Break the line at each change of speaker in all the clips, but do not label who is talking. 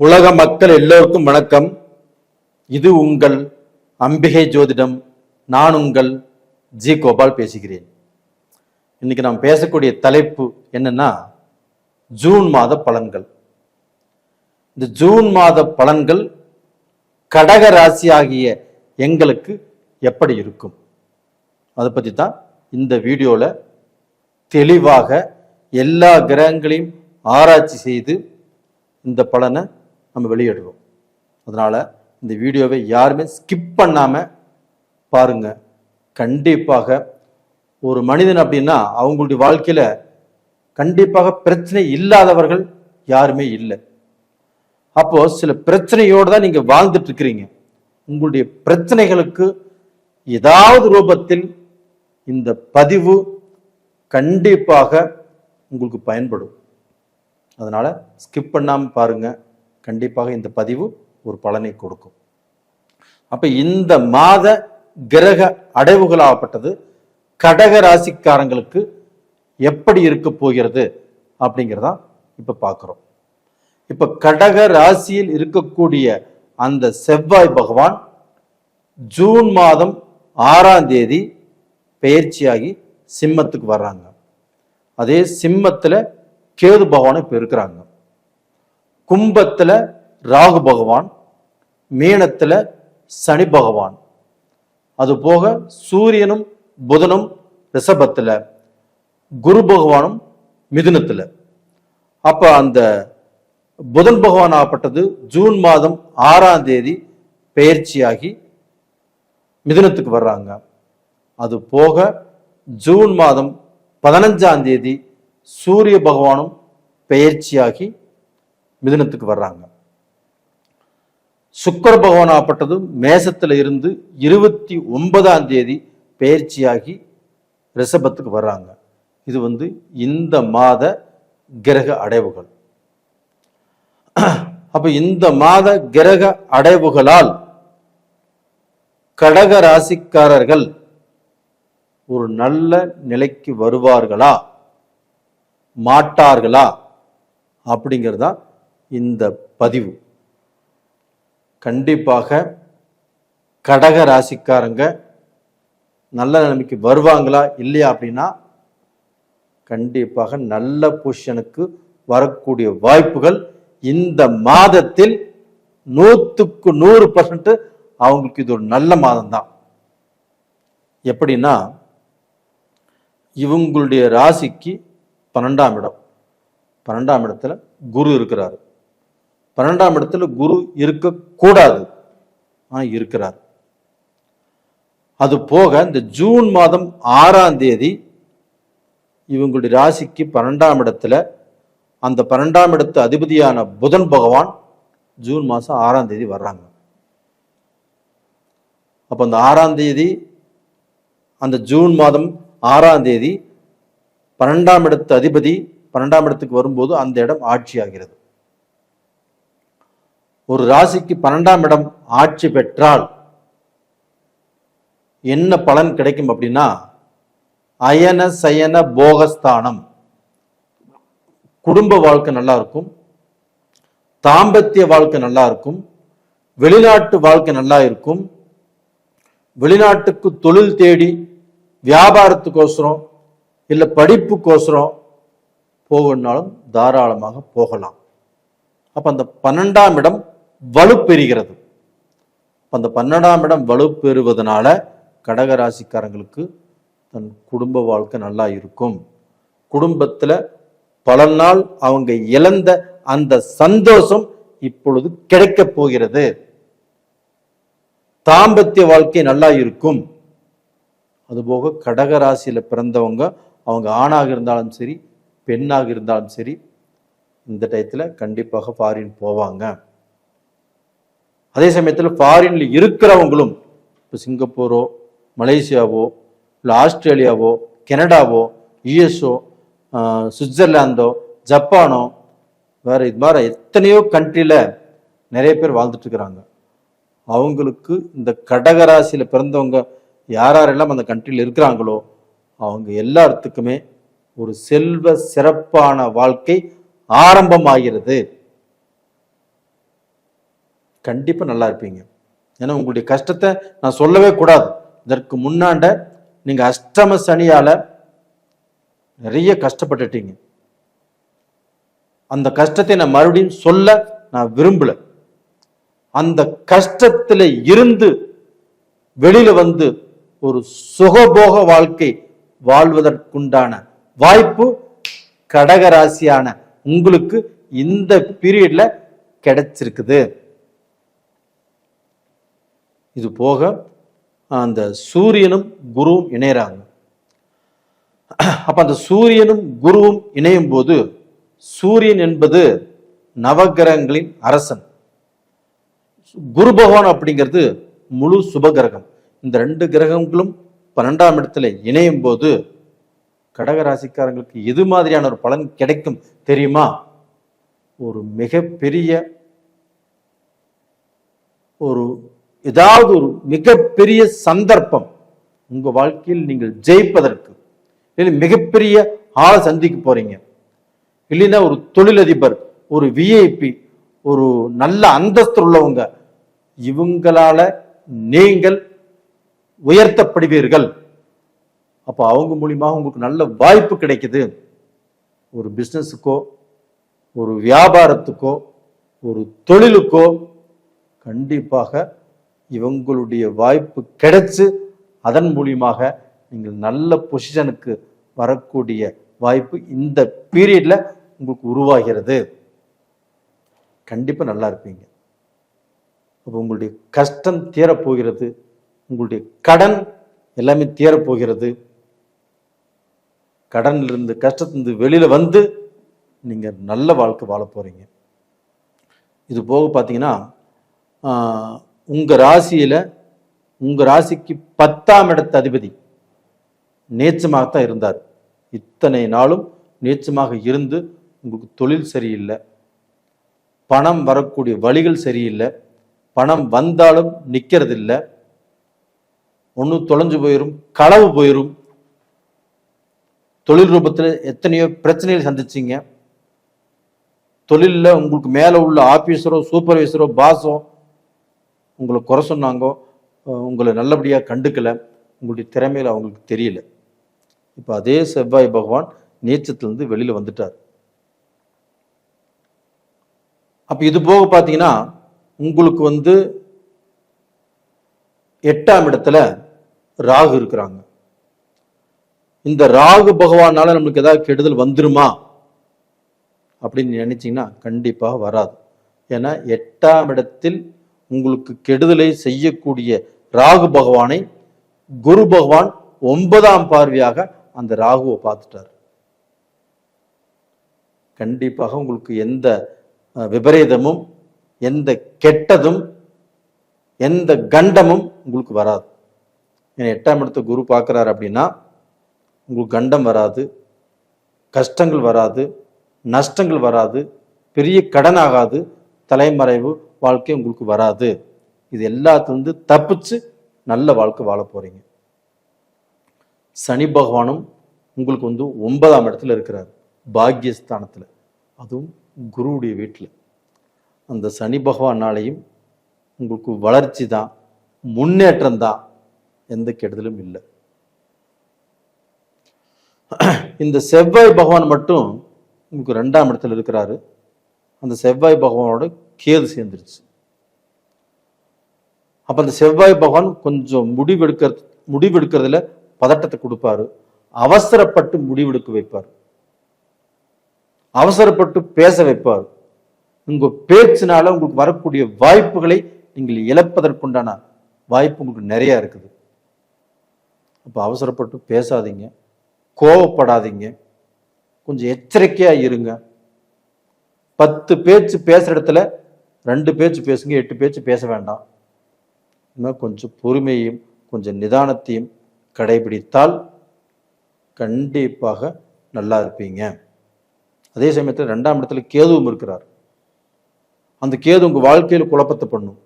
உலக மக்கள் எல்லோருக்கும் வணக்கம். இது உங்கள் அம்பிகை ஜோதிடம். நான் உங்கள் ஜி கோபால் பேசுகிறேன். இன்னைக்கு நாம் பேசக்கூடிய தலைப்பு என்னன்னா ஜூன் மாத பலன்கள். இந்த ஜூன் மாத பலன்கள் கடக ராசி ஆகிய எங்களுக்கு எப்படி இருக்கும்? அதை பற்றி தான் இந்த வீடியோவில் தெளிவாக எல்லா கிரகங்களையும் ஆராய்ச்சி செய்து இந்த பலனை நம்ம வெளியிடுறோம். அதனால் இந்த வீடியோவை யாருமே ஸ்கிப் பண்ணாமல் பாருங்கள் கண்டிப்பாக ஒரு மனிதன் அப்படின்னா அவங்களுடைய வாழ்க்கையில் கண்டிப்பாக பிரச்சனை இல்லாதவர்கள் யாருமே இல்லை. அப்போது சில பிரச்சனையோடு தான் நீங்கள் வாழ்ந்துட்டு இருக்கிறீங்க. உங்களுடைய பிரச்சனைகளுக்கு ஏதாவது ரூபத்தில் இந்த பதிவு கண்டிப்பாக உங்களுக்கு பயன்படும். அதனால் ஸ்கிப் பண்ணாமல் பாருங்கள் கண்டிப்பாக இந்த பதிவு ஒரு பலனை கொடுக்கும். அப்ப இந்த மாத கிரக அடைவுகளாகப்பட்டது கடக ராசிக்காரங்களுக்கு எப்படி இருக்க போகிறது அப்படிங்கிறதா இப்ப பார்க்கிறோம் இப்ப கடக ராசியில் இருக்கக்கூடிய அந்த செவ்வாய் பகவான் ஜூன் மாதம் ஆறாம் தேதி பயிற்சியாகி சிம்மத்துக்கு வர்றாங்க. அதே சிம்மத்துல கேது பகவான் இப்ப இருக்கிறாங்க. கும்பத்துல ராகு பகவான் மீனத்துல சனி பகவான். அது போக சூரியனும் புதனும் ரிஷபத்துல குரு பகவானும் மிதுனத்துல. அப்ப அந்த புதன் பகவான் ஆகப்பட்டது ஜூன் மாதம் ஆறாம் தேதி பயிற்சியாகி மிதுனத்துக்கு வர்றாங்க. அது போக ஜூன் மாதம் பதினஞ்சாம் தேதி சூரிய பகவானும் பெயர்ச்சியாகி மிதுனத்துக்கு வர்றாங்க. சுக்கர பகவான் மேசத்துல இருந்து இருபத்தி ஒன்பதாம் தேதி பெயர்ச்சியாகி ரிஷபத்துக்கு வர்றாங்க. இது வந்து இந்த மாத கிரக அடைவுகள். அப்ப இந்த மாத கிரக அடைவுகளால் கடக ராசிக்காரர்கள் ஒரு நல்ல நிலைக்கு வருவார்களா? மாட்டார்களா? அப்படிங்கிறதா இந்த பதிவு. கண்டிப்பாக கடக ராசிக்காரங்க நல்ல நிலைமைக்கு வருவாங்களா இல்லையா அப்படின்னா கண்டிப்பாக நல்ல பொசிஷனுக்கு வரக்கூடிய வாய்ப்புகள் இந்த மாதத்தில் நூற்றுக்கு நூறு பர்சன்ட் அவங்களுக்கு இது ஒரு நல்ல மாதம் தான் எப்படின்னா இவங்களுடைய ராசிக்கு பன்னெண்டாம் இடம். பன்னெண்டாம் இடத்துல குரு இருக்கிறார். பன்னெண்டாம் இடத்துல குரு இருக்கக்கூடாது. ஆனால் இருக்கிறார். அது போக இந்த ஜூன் மாதம் ஆறாம் தேதி இவங்களுடைய ராசிக்கு பன்னெண்டாம் இடத்துல அந்த பன்னெண்டாம் இடத்து அதிபதியான புதன் பகவான் ஜூன் மாதம் ஆறாம் தேதி வர்றாங்க. அப்போ அந்த ஆறாம் தேதி அந்த ஜூன் மாதம் ஆறாம் தேதி பன்னெண்டாம் இடத்து அதிபதி பன்னெண்டாம் இடத்துக்கு வரும்போது அந்த இடம் ஆட்சி ஆகிறது ஒரு ராசிக்கு பன்னெண்டாம் இடம் ஆட்சி பெற்றால் என்ன பலன் கிடைக்கும் அப்படின்னா அயன சயன போகஸ்தானம். குடும்ப வாழ்க்கை நல்லா இருக்கும். தாம்பத்திய வாழ்க்கை நல்லா இருக்கும். வெளிநாட்டு வாழ்க்கை நல்லா இருக்கும். வெளிநாட்டுக்கு தொழில் தேடி வியாபாரத்துக்கோசரம் இல்லை படிப்புக்கோசரம் போகணுன்னாலும் தாராளமாக போகலாம். அப்போ அந்த பன்னெண்டாம் இடம் வலுப்பெறுகிறது. அந்த பன்னெண்டாம் இடம் வலுப்பெறுவதனால கடகராசிக்காரங்களுக்கு தன் குடும்ப வாழ்க்கை நல்லா இருக்கும். குடும்பத்துல பல நாள் அவங்க இழந்த அந்த சந்தோஷம் இப்பொழுது கிடைக்க போகிறது. தாம்பத்திய வாழ்க்கை நல்லா இருக்கும். அதுபோக கடக ராசியில் பிறந்தவங்க அவங்க ஆணாக இருந்தாலும் சரி பெண்ணாக இருந்தாலும் சரி இந்த டயத்துல கண்டிப்பாக ஃபாரின் போவாங்க. அதே சமயத்தில் ஃபாரின்ல இருக்கிறவங்களும் இப்போ சிங்கப்பூரோ மலேசியாவோ இல்லை ஆஸ்திரேலியாவோ கனடாவோ யுஎஸ்ஓ சுவிட்சர்லாந்தோ ஜப்பானோ வேற இது மாதிரி எத்தனையோ கண்ட்ரியில் நிறைய பேர் வாழ்ந்துட்டுருக்குறாங்க. அவங்களுக்கு இந்த கடகராசியில் பிறந்தவங்க யார் யாரெல்லாம் அந்த கண்ட்ரியில் இருக்கிறாங்களோ அவங்க எல்லாத்துக்குமே ஒரு செல்வ சிறப்பான வாழ்க்கை ஆரம்பமாகிறது. கண்டிப்பாக நல்லா இருப்பீங்க. ஏன்னா உங்களுடைய கஷ்டத்தை நான் சொல்லவே கூடாது. இதற்கு முன்னாண்ட நீங்கள் அஷ்டம சனியால் நிறைய கஷ்டப்பட்டுட்டீங்க. அந்த கஷ்டத்தை நான் மறுபடியும் சொல்ல நான் விரும்பலை. அந்த கஷ்டத்தில் இருந்து வெளியில் வந்து ஒரு சுகபோக வாழ்க்கை வாழ்வதற்குண்டான வாய்ப்பு கடகராசியான உங்களுக்கு இந்த பீரியட்ல கிடைச்சிருக்குது. இது போக அந்த சூரியனும் குருவும் இணையறாங்க. அப்ப அந்த சூரியனும் குருவும் இணையும் போது சூரியன் என்பது நவகிரகங்களின் அரசன். குரு பகவான் அப்படிங்கிறது முழு சுபகிரகம். இந்த ரெண்டு கிரகங்களும் பன்னெண்டாம் இடத்துல இணையும் போது கடகராசிக்காரங்களுக்கு எது மாதிரியான ஒரு பலன் கிடைக்கும் தெரியுமா? ஒரு மிகப்பெரிய ஒரு ஏதாவது ஒரு மிகப்பெரிய சந்தர்ப்பம் உங்க வாழ்க்கையில் நீங்கள் ஜெயிப்பதற்கு இல்லை மிகப்பெரிய ஆளை சந்திக்க போறீங்க. இல்லைன்னா ஒரு தொழிலதிபர் ஒரு விஐபி ஒரு நல்ல அந்தஸ்து உள்ளவங்க இவங்களால நீங்கள் உயர்த்தப்படுவீர்கள். அப்போ அவங்க மூலியமாக உங்களுக்கு நல்ல வாய்ப்பு கிடைக்குது. ஒரு பிஸ்னஸுக்கோ ஒரு வியாபாரத்துக்கோ ஒரு தொழிலுக்கோ கண்டிப்பாக இவங்களுடைய வாய்ப்பு கிடைச்சு அதன் மூலியமாக நீங்கள் நல்ல பொசிஷனுக்கு வரக்கூடிய வாய்ப்பு இந்த பீரியட்ல உங்களுக்கு உருவாகிறது. கண்டிப்பா நல்லா இருப்பீங்க. அப்போ உங்களுடைய கஷ்டம் தீரப்போகிறது உங்களுடைய கடன் எல்லாமே தீரப்போகிறது. கடன்ல இருந்து கஷ்டத்திலிருந்து வெளியில வந்து நீங்க நல்ல வாழ்க்கை வாழ போறீங்க. இது போக பார்த்தீங்கன்னா உங்கள் ராசியில் உங்கள் ராசிக்கு பத்தாம் இடத்த அதிபதி நேச்சமாகத்தான் இருந்தார். இத்தனை நாளும் நேச்சமாக இருந்து உங்களுக்கு தொழில் சரியில்லை. பணம் வரக்கூடிய வழிகள் சரியில்லை. பணம் வந்தாலும் நிக்கிறது இல்லை ஒன்று தொலைஞ்சு போயிடும் களவு போயிடும் தொழில் ரூபத்தில் எத்தனையோ பிரச்சனைகள் சந்திச்சிங்க. தொழிலில் உங்களுக்கு மேலே உள்ள ஆஃபீஸரோ சூப்பர்வைசரோ பாஸோ உங்களை குறை சொன்னாங்கோ உங்களை நல்லபடியாக கண்டுக்கலை உங்களுடைய திறமையில அவங்களுக்கு தெரியல. இப்போ அதே செவ்வாய் பகவான் நீச்சத்திலிருந்து வெளியில வந்துட்டார். அப்போ இது போக பார்த்தீங்கன்னா உங்களுக்கு வந்து எட்டாம் இடத்துல ராகு இருக்கிறாங்க. இந்த ராகு பகவானால நம்மளுக்கு ஏதாவது கெடுதல் வந்துருமா? அப்படின்னு நினைச்சிங்கன்னா கண்டிப்பாக வராது. ஏன்னா எட்டாம் இடத்தில் உங்களுக்கு கெடுதலை செய்யக்கூடிய ராகு பகவானை குரு பகவான் ஒன்பதாம் பார்வையாக அந்த ராகுவை பார்த்துட்டார். கண்டிப்பாக உங்களுக்கு எந்த விபரீதமும் எந்த கெட்டதும் எந்த கண்டமும் உங்களுக்கு வராது. ஏன்னா எட்டாம் இடத்த குரு பார்க்குறாரு அப்படின்னா உங்களுக்கு கண்டம் வராது கஷ்டங்கள் வராது நஷ்டங்கள் வராது பெரிய கடன் ஆகாது தலைமறைவு வாழ்க்கை உங்களுக்கு வராது. இது எல்லாத்துலேருந்து தப்பிச்சு நல்ல வாழ்க்கை வாழ போறீங்க. சனி பகவானும் உங்களுக்கு வந்து ஒன்பதாம் இடத்துல இருக்கிறார். பாக்யஸ்தானத்தில். அதுவும் குருவுடைய வீட்டில். அந்த சனி பகவானாலையும் உங்களுக்கு வளர்ச்சி தான் முன்னேற்றம் தான் எந்த கெடுதலும் இல்லை. இந்த செவ்வாய் பகவான் மட்டும் உங்களுக்கு ரெண்டாம் இடத்துல இருக்கிறாரு. அந்த செவ்வாய் பகவானோட கேது சேர்ந்துருச்சு. அப்ப அந்த செவ்வாய் பகவான் கொஞ்சம் முடிவெடுக்கிறது முடிவெடுக்கிறதுல பதட்டத்தை கொடுப்பாரு. அவசரப்பட்டு முடிவெடுக்க வைப்பார். அவசரப்பட்டு பேச வைப்பார். உங்க பேச்சினால உங்களுக்கு வரக்கூடிய வாய்ப்புகளை நீங்கள் இழப்பதற்குண்டான வாய்ப்பு உங்களுக்கு நிறைய இருக்குது. அப்ப அவசரப்பட்டு பேசாதீங்க. கோவப்படாதீங்க. கொஞ்சம் எச்சரிக்கையா இருங்க. பத்து பேச்சு பேசுற இடத்துல ரெண்டு பேச்சு பேசுங்க எட்டு பேச்சு பேச வேண்டாம். இன்னும் கொஞ்சம் பொறுமையையும் கொஞ்சம் நிதானத்தையும் கடைபிடித்தால் கண்டிப்பாக நல்லா இருப்பீங்க. அதே சமயத்தில் ரெண்டாம் இடத்துல கேதுவும் இருக்கிறார். அந்த கேது உங்கள் வாழ்க்கையில் குழப்பத்தை பண்ணும்.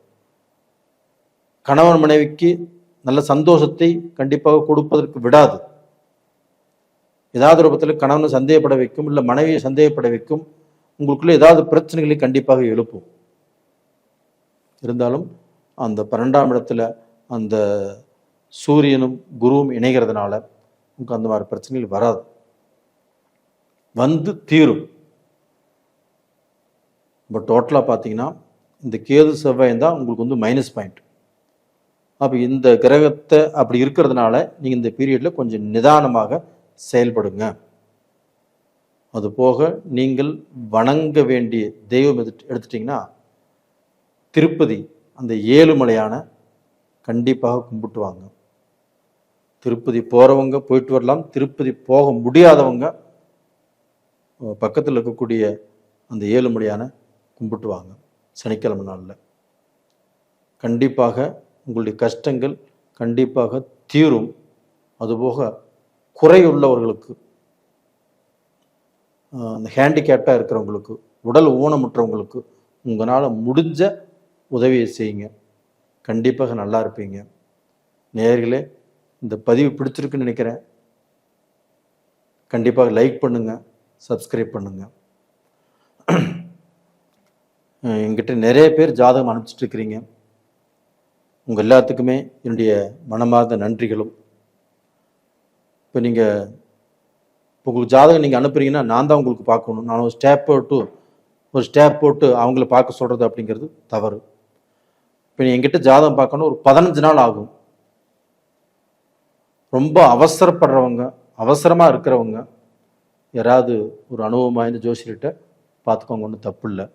கணவன் மனைவிக்கு நல்ல சந்தோஷத்தை கண்டிப்பாக கொடுப்பதற்கு விடாது. ஏதாவது ரூபத்தில் கணவனை சந்தேகப்பட வைக்கும் இல்லை மனைவியை சந்தேகப்பட வைக்கும் உங்களுக்குள்ள ஏதாவது பிரச்சனைகளை கண்டிப்பாக எழுப்பும். இருந்தாலும் அந்த பன்னெண்டாம் இடத்துல அந்த சூரியனும் குருவும் இணைகிறதுனால உங்களுக்கு அந்த மாதிரி பிரச்சனைகள் வராது. வந்து தீரும். பட் டோட்டலாக பார்த்தீங்கன்னா இந்த கேது செவ்வாய் தான் உங்களுக்கு வந்து மைனஸ் பாயிண்ட் அப்போ இந்த கிரகத்தை அப்படி இருக்கிறதுனால நீங்கள் இந்த பீரியடில் கொஞ்சம் நிதானமாக செயல்படுங்க. அது போக நீங்கள் வணங்க வேண்டிய தெய்வம் எடுத்து எடுத்துட்டிங்கன்னா திருப்பதி அந்த ஏழுமலையான கண்டிப்பாக கும்பிட்டுவாங்க. திருப்பதி போகிறவங்க போயிட்டு வரலாம். திருப்பதி போக முடியாதவங்க பக்கத்தில் இருக்கக்கூடிய அந்த ஏழுமலையான கும்பிட்டுவாங்க சனிக்கிழமை நாளில். கண்டிப்பாக உங்களுடைய கஷ்டங்கள் கண்டிப்பாக தீரும். அதுபோக குறையுள்ளவர்களுக்கு அந்த ஹேண்டிகேப்டாக இருக்கிறவங்களுக்கு உடல் ஊனமுற்றவங்களுக்கு உங்களால் முடிஞ்ச உதவியை செய்யுங்க. கண்டிப்பாக நல்லா இருப்பீங்க. நேர்களே இந்த பதிவு பிடிச்சிருக்குன்னு நினைக்கிறேன். கண்டிப்பாக லைக் பண்ணுங்க சப்ஸ்கிரைப் பண்ணுங்க. என்கிட்ட நிறைய பேர் ஜாதகம் அனுப்பிச்சிட்டு இருக்கிறீங்க உங்கள் எல்லாத்துக்குமே என்னுடைய மனமார்ந்த நன்றிகளும். இப்போ நீங்கள் இப்போ உங்களுக்கு ஜாதகம் நீங்கள் அனுப்புறீங்கன்னா நான் தான் உங்களுக்கு பார்க்கணும். நான் ஒரு ஸ்டேப் போட்டு ஒரு ஸ்டேப் போட்டு அவங்கள பார்க்க சொல்கிறது அப்படிங்கிறது தவறு. இப்போ நீ என்கிட்ட ஜாதகம் பார்க்கணும் ஒரு பதினஞ்சு நாள் ஆகும். ரொம்ப அவசரப்படுறவங்க அவசரமாக இருக்கிறவங்க யாராவது ஒரு அனுபவம் வாய்ந்த ஜோசியர்கிட்ட பார்த்துக்கோங்க ஒன்றும் தப்பு இல்லை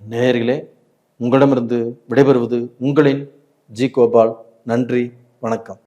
நேர்களே உங்களிடமிருந்து விடைபெறுவது உங்களின் ஜி கோபால். நன்றி வணக்கம்.